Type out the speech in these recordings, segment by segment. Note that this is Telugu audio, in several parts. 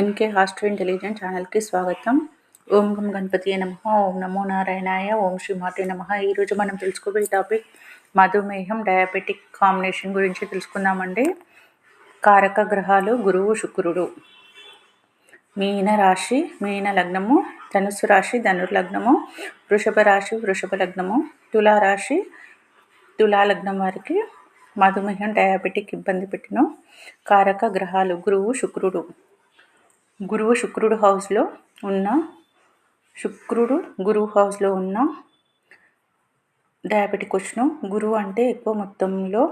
ఎన్కే హాస్టల్ ఇంటెలిజెంట్ ఛానల్కి స్వాగతం. ఓం గం గణపతి నమ ఓం నమో నారాయణాయ ఓం శ్రీ మాతే నమ. ఈరోజు మనం తెలుసుకోబోయే టాపిక్ మధుమేహం డయాబెటిక్ కాంబినేషన్ గురించి తెలుసుకుందామండి. కారక గ్రహాలు గురువు శుక్రుడు. మీన రాశి మీన లగ్నము ధనుసు రాశి ధనుర్లగ్నము వృషభ రాశి వృషభ లగ్నము తులారాశి తులా లగ్నం వారికి మధుమేహం డయాబెటిక్ ఇబ్బంది పెట్టిన. కారక గ్రహాలు గురువు శుక్రుడు. గురువు శుక్రుడు హౌస్లో ఉన్న శుక్రుడు గురువు హౌస్లో ఉన్న డయాబెటిక్ వచ్చిన గురువు అంటే ఎక్కువ మొత్తంలో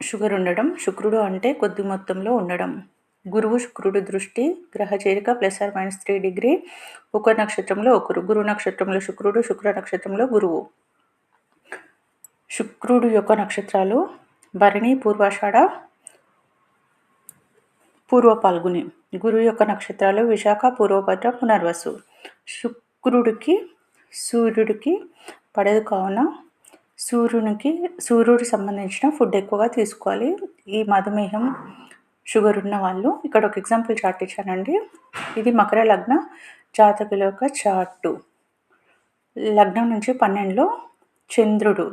షుగర్ ఉండడం శుక్రుడు అంటే కొద్ది మొత్తంలో ఉండడం. గురువు శుక్రుడు దృష్టి గ్రహ చేరిక plus or minus three degree ఒక నక్షత్రంలో ఒకరు గురు నక్షత్రంలో శుక్రుడు శుక్ర నక్షత్రంలో గురువు. శుక్రుడు యొక్క నక్షత్రాలు భరణి పూర్వాషాఢ పూర్వ పాల్గొని గురువు యొక్క నక్షత్రాలు విశాఖ పూర్వభద్ర పునర్వసు. శుక్రుడికి సూర్యుడికి పడదు కావున సూర్యునికి సూర్యుడికి సంబంధించిన ఫుడ్ ఎక్కువగా తీసుకోవాలి. ఈ మధుమేహం షుగర్ ఉన్న వాళ్ళు ఇక్కడ ఒక ఎగ్జాంపుల్ చార్ట్ ఇచ్చానండి. ఇది మకర లగ్న జాతకుల యొక్క చార్టు. లగ్నం నుంచి పన్నెండులో చంద్రుడు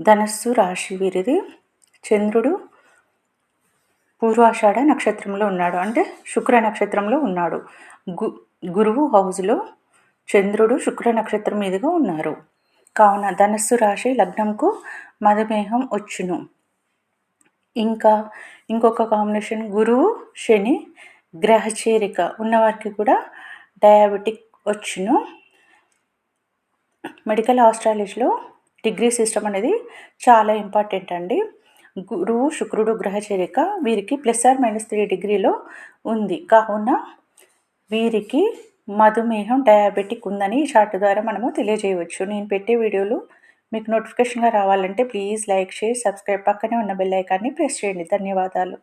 ధనస్సు రాశి వీరిది. చంద్రుడు పూర్వాషాఢ నక్షత్రంలో ఉన్నాడు. అంటే శుక్ర నక్షత్రంలో ఉన్నాడు. గు గురువు హౌస్లో చంద్రుడు శుక్ర నక్షత్రం మీదుగా ఉన్నారు. కావున ధనస్సు రాశి లగ్నంకు మధుమేహం వచ్చును. ఇంకా ఇంకొక కాంబినేషన్ గురువు శని గ్రహచేరిక ఉన్నవారికి కూడా డయాబెటిక్ వచ్చును. మెడికల్ ఆస్ట్రాలజీలో డిగ్రీ సిస్టమ్ అనేది చాలా ఇంపార్టెంట్ అండి. గురువు శుక్రుడు గ్రహచరిక వీరికి ప్లస్ ఆర్ మైనస్ త్రీ డిగ్రీలో ఉంది. కావున వీరికి మధుమేహం డయాబెటిక్ ఉందని ఈ చార్ట్ ద్వారా మనము తెలియజేయవచ్చు. నేను పెట్టే వీడియోలు మీకు నోటిఫికేషన్గా రావాలంటే ప్లీజ్ లైక్ షేర్ సబ్స్క్రైబ్ పక్కనే ఉన్న బెల్ ఐకాన్ని ప్రెస్ చేయండి. ధన్యవాదాలు.